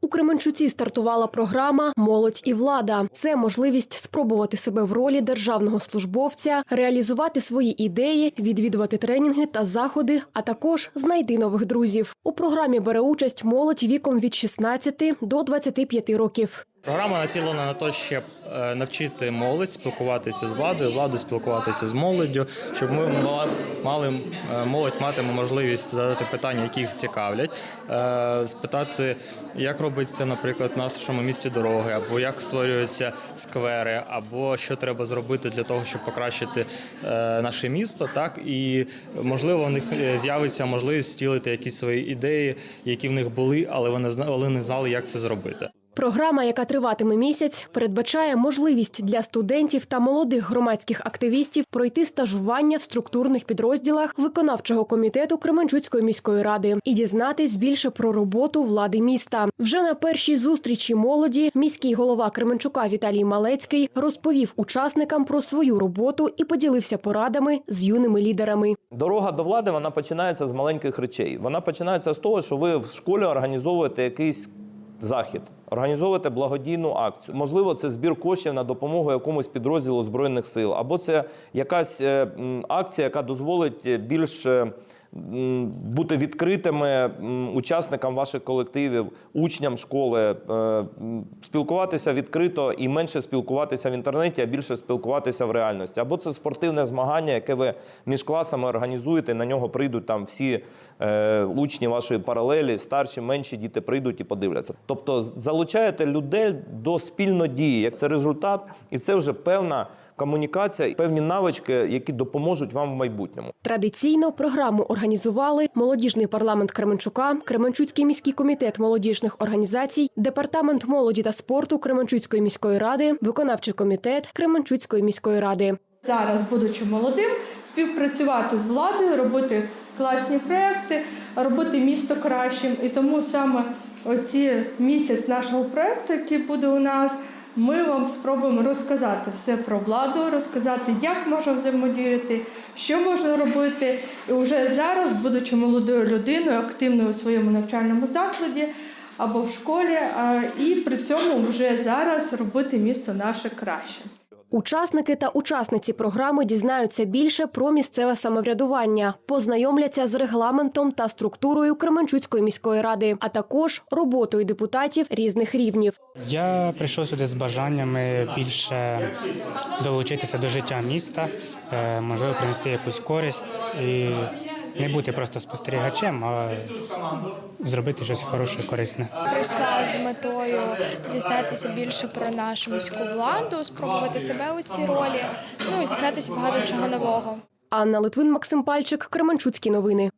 У Кременчуці стартувала програма Молодь і влада. Це можливість спробувати себе в ролі державного службовця, реалізувати свої ідеї, відвідувати тренінги та заходи, а також знайти нових друзів. У програмі бере участь молодь віком від 16 до 25 років. Програма націлена на те, щоб е, навчити молодь спілкуватися з владою, владу спілкуватися з молоддю, щоб ми мали е, молодь матиме можливість задати питання, які їх цікавлять, е, спитати, як робиться, наприклад, в нашому місті дороги, або як створюються сквери, або що треба зробити для того, щоб покращити наше місто. Так і можливо, у них з'явиться можливість втілити якісь свої ідеї, які в них були, але вони не знали, як це зробити. Програма, яка триватиме місяць, передбачає можливість для студентів та молодих громадських активістів пройти стажування в структурних підрозділах виконавчого комітету Кременчуцької міської ради і дізнатись більше про роботу влади міста. Вже на першій зустрічі молоді міський голова Кременчука Віталій Малецький розповів учасникам про свою роботу і поділився порадами з юними лідерами. Дорога до влади вона починається з маленьких речей. Вона починається з того, що ви в школі організовуєте якийсь захід, організовувати благодійну акцію. Можливо, це збір коштів на допомогу якомусь підрозділу збройних сил, або це якась е, акція, яка дозволить е, більш е, бути відкритими учасникам ваших колективів, учням школи, е, спілкуватися відкрито і менше спілкуватися в інтернеті, а більше спілкуватися в реальності. Або це спортивне змагання, яке ви між класами організуєте. На нього прийдуть там всі е, учні вашої паралелі, старші, менші діти прийдуть і подивляться. Тобто залучаєте людей до спільної дії. Як це результат, і це вже певна комунікація, певні навички, які допоможуть вам в майбутньому. Традиційно програму організували молодіжний парламент Кременчука, Кременчуцький міський комітет молодіжних організацій, департамент молоді та спорту Кременчуцької міської ради, виконавчий комітет Кременчуцької міської ради. зараз, будучи молодим, співпрацювати з владою, робити класні проекти, робити місто кращим. І тому саме оці місяць нашого проекту, який буде у нас, ми вам спробуємо розказати все про владу, розказати, як можна взаємодіяти, що можна робити. І вже зараз, будучи молодою людиною, активною у своєму навчальному закладі або в школі, і при цьому вже зараз робити місто наше краще. Учасники та учасниці програми дізнаються більше про місцеве самоврядування, познайомляться з регламентом та структурою Кременчуцької міської ради, а також роботою депутатів різних рівнів. Я прийшов сюди з бажаннями більше долучитися до життя міста, е, можливо, принести якусь користь і не бути просто спостерігачем, а зробити щось хороше, корисне. Прийшла з метою дізнатися більше про нашу міську владу, спробувати себе у цій ролі, ну і дізнатися багато чого нового. Анна Литвин, Максим Пальчик, Кременчуцькі новини.